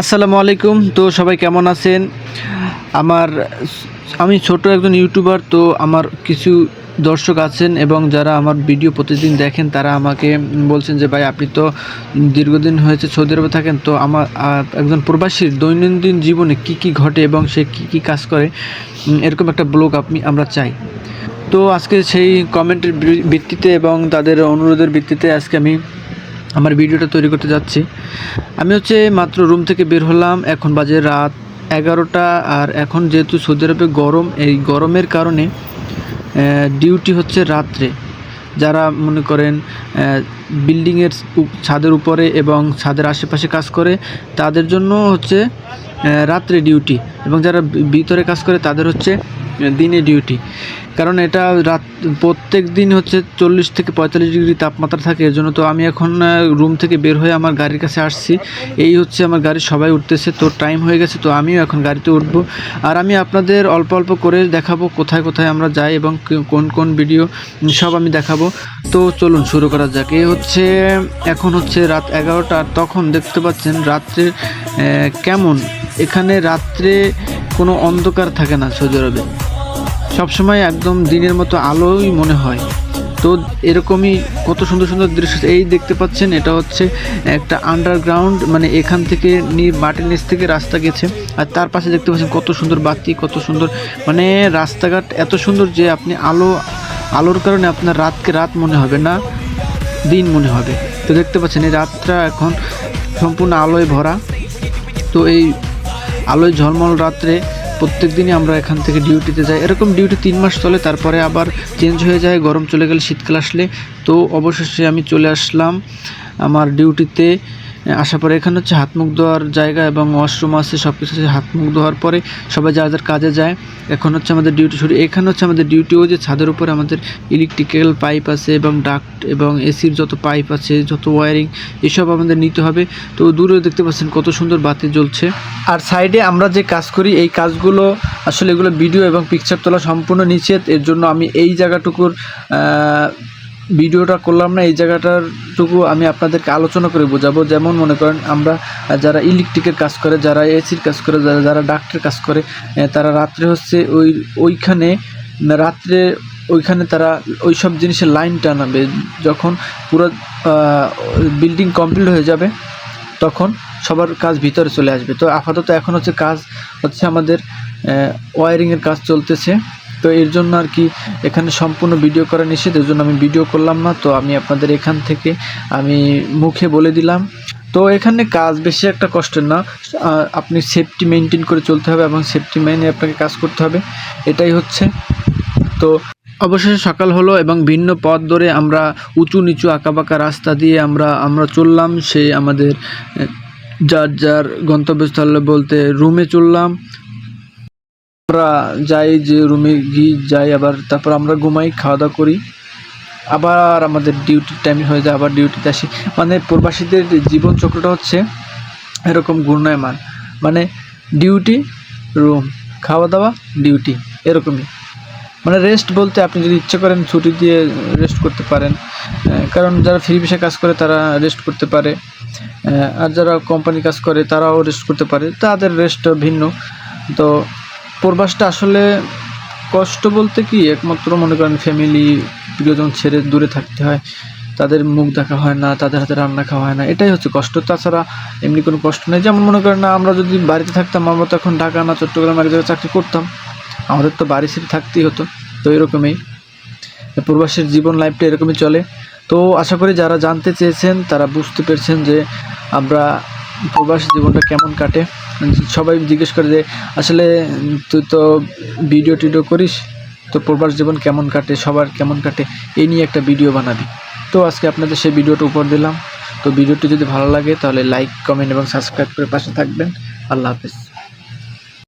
আসসালামু আলাইকুম। তো সবাই কেমন আছেন? আমার আমি ছোট একজন ইউটিউবার, তো আমার কিছু দর্শক আছেন এবং যারা আমার ভিডিও প্রতিদিন দেখেন, তারা আমাকে বলছেন যে, ভাই, আপনি তো দীর্ঘদিন হয়েছে সৌদি আরবে থাকেন, তো আমার একজন প্রবাসীর দৈনন্দিন জীবনে কি কি ঘটে এবং সে কি কি কাজ করে? এরকম একটা ব্লগ আপনি, আমরা চাই। তো আজকে সেই কমেন্টের ভিত্তিতে এবং তাদের অনুরোধের ভিত্তিতে আজকে আমি আমার ভিডিওটা তৈরি করতে যাচ্ছি। আমি হচ্ছে মাত্র রুম থেকে বের হলাম, এখন বাজে রাত এগারোটা, আর এখন যেহেতু সৌদি আরবে গরম, এই গরমের কারণে ডিউটি হচ্ছে রাত্রে। যারা মনে করেন বিল্ডিংয়ের ছাদের উপরে এবং ছাদের আশেপাশে কাজ করে, তাদের জন্য হচ্ছে রাত্রে ডিউটি এবং যারা ভিতরে কাজ করে, তাদের হচ্ছে দিনে ডিউটি কারণ এটা রাত, প্রত্যেক দিন হচ্ছে চল্লিশ থেকে পঁয়তাল্লিশ ডিগ্রি তাপমাত্রা থাকে এর জন্য তো আমি এখন রুম থেকে বের হয়ে আমার গাড়ির কাছে আসছি। এই হচ্ছে আমার গাড়ি, সবাই উঠতেছে, তো টাইম হয়ে গেছে, তো আমিও এখন গাড়িতে উঠবো। আর আমি আপনাদের অল্প অল্প করে দেখাবো কোথায় কোথায় আমরা যাই এবং কোন কোন ভিডিও সব আমি দেখাবো। তো চলুন শুরু করা যাক। এই হচ্ছে, এখন হচ্ছে রাত এগারোটা তখন দেখতে পাচ্ছেন রাত্রে কেমন? এখানে রাত্রে কোনো অন্ধকার থাকে না সৌদি আরবে। সবসময় একদম দিনের মতো আলোই মনে হয়। তো এরকমই কত সুন্দর সুন্দর দৃশ্য এই দেখতে পাচ্ছেন, এটা হচ্ছে একটা আন্ডারগ্রাউন্ড মানে এখান থেকে মাটির নিচ থেকে রাস্তা গেছে। আর তার পাশে দেখতে পাচ্ছেন কত সুন্দর বাতি, কত সুন্দর মানে রাস্তাঘাট এত সুন্দর যে আপনি আলো, আলোর কারণে আপনার রাতকে রাত মনে হবে না, দিন মনে হবে। তো দেখতে পাচ্ছেন, এই রাতটা এখন সম্পূর্ণ আলোয় ভরা। তো এই আলোয় ঝলমল রাত্রে প্রত্যেক দিনই আমরা এখান থেকে ডিউটিতে যাই। এরকম ডিউটি তিন মাস চলে, তারপরে আবার চেঞ্জ হয়ে যায়, গরম চলে গেলে শীতকাল আসলে। তো অবশেষে আমি চলে আসলাম আমার ডিউটিতে আসার পরে এখানে হচ্ছে হাত মুখ ধোয়ার জায়গা এবং ওয়াশরুম আছে সব কিছু আছে। হাত মুখ ধোয়ার পরে সবাই যার যার কাজে যায়। এখন হচ্ছে আমাদের ডিউটি শুরু। এখানে হচ্ছে আমাদের ডিউটি ওই যে ছাদের উপরে আমাদের ইলেকট্রিক্যাল পাইপ আছে এবং ডাক্ট এবং এসির যত পাইপ আছে, যত ওয়ারিং এসব আমাদের নিতে হবে। তো দূরে দেখতে পাচ্ছেন কত সুন্দর বাতি জ্বলছে। আর সাইডে আমরা যে কাজ করি, এই কাজগুলো আসলে এগুলো ভিডিও এবং পিকচার তোলা সম্পূর্ণ নিষেধ। এর জন্য আমি এই জায়গাটুকুর ভিডিওটা করলাম না, এই জায়গাটার টুকু আমি আপনাদেরকে আলোচনা করে বোঝাবো। যেমন মনে করেন, আমরা যারা ইলেকট্রিকের কাজ করে, যারা এসির কাজ করে, যারা যারা ডাক্তারের কাজ করে তারা রাত্রে হচ্ছে ওই ওইখানে রাত্রে ওইখানে তারা ওই সব জিনিসের লাইন টানাবে। যখন পুরো বিল্ডিং কমপ্লিট হয়ে যাবে, তখন সবার কাজ ভিতরে চলে আসবে। তো আপাতত এখন হচ্ছে কাজ হচ্ছে আমাদের ওয়ারিংয়ের কাজ চলতেছে। তো এর জন্য আর কি এখানে সম্পূর্ণ ভিডিও করা নিষেধ, এর জন্য আমি ভিডিও করলাম না, তো আমি আপনাদের এখান থেকে আমি মুখে বলে দিলাম। তো এখানে কাজ বেশি একটা কষ্টের না আপনি সেফটি মেনটেন করে চলতে হবে এবং সেফটি মেনে আপনাকে কাজ করতে হবে, এটাই হচ্ছে। তো অবশেষে সকাল হলো এবং ভিন্ন পথ ধরে আমরা উঁচু নিচু আঁকাবাঁকা রাস্তা দিয়ে আমরা আমরা চললাম সেই আমাদের যার যার গন্তব্যস্থলে বলতে রুমে চললাম। আমরা যাই যে রুমে গিয়ে যাই, আবার তারপর আমরা ঘুমাই খাওয়া দাওয়া করি। আবার আমাদের ডিউটির টাইম হয়ে যায়, আবার ডিউটিতে আসি। মানে প্রবাসীদের জীবন চক্রটা হচ্ছে এরকম ঘূর্ণায়মান। মানে ডিউটি রুম খাওয়া দাওয়া ডিউটি এরকমই। মানে রেস্ট বলতে আপনি যদি ইচ্ছে করেন ছুটি দিয়ে রেস্ট করতে পারেন। কারণ যারা ফ্রি ভিসা কাজ করে, তারা রেস্ট করতে পারে। আর যারা কোম্পানি কাজ করে, তারাও রেস্ট করতে পারে। তাদের রেস্ট ভিন্ন। তো প্রবাসটা আসলে কষ্ট বলতে কি, একমাত্র মনে করেন ফ্যামিলি প্রিয়জন ছেড়ে দূরে থাকতে হয়, তাদের মুখ দেখা হয় না, তাদের হাতে রান্না খাওয়া হয় না, এটাই হচ্ছে কষ্ট। তাছাড়া এমনি কোনো কষ্ট নেই, যেমন মনে করেন না, আমরা যদি বাড়িতে থাকতাম, আমরা তো এখন ঢাকা না চট্টগ্রাম এক জায়গায় চাকরি করতাম, আমাদের তো বাড়ি ছেড়ে থাকতেই হতো, তো এরকমই। প্রবাসীর জীবন লাইফটা এরকমই চলে। তো আশা করি যারা জানতে চেয়েছেন, তারা বুঝতে পেরেছেন যে আমরা প্রবাসী জীবনটা কেমন কাটে। সবাই জিজ্ঞেস করে যে, আসলে তুই তো ভিডিও টিডিও করিস, তো প্রবাস জীবন কেমন কাটে, সবার কেমন কাটে এই নিয়ে একটা ভিডিও বানাবি। তো আজকে আপনাদের সেই ভিডিওটা উপর দিলাম। তো ভিডিওটি যদি ভালো লাগে, তাহলে লাইক কমেন্ট এবং সাবস্ক্রাইব করে পাশে থাকবেন। আল্লাহ হাফেজ।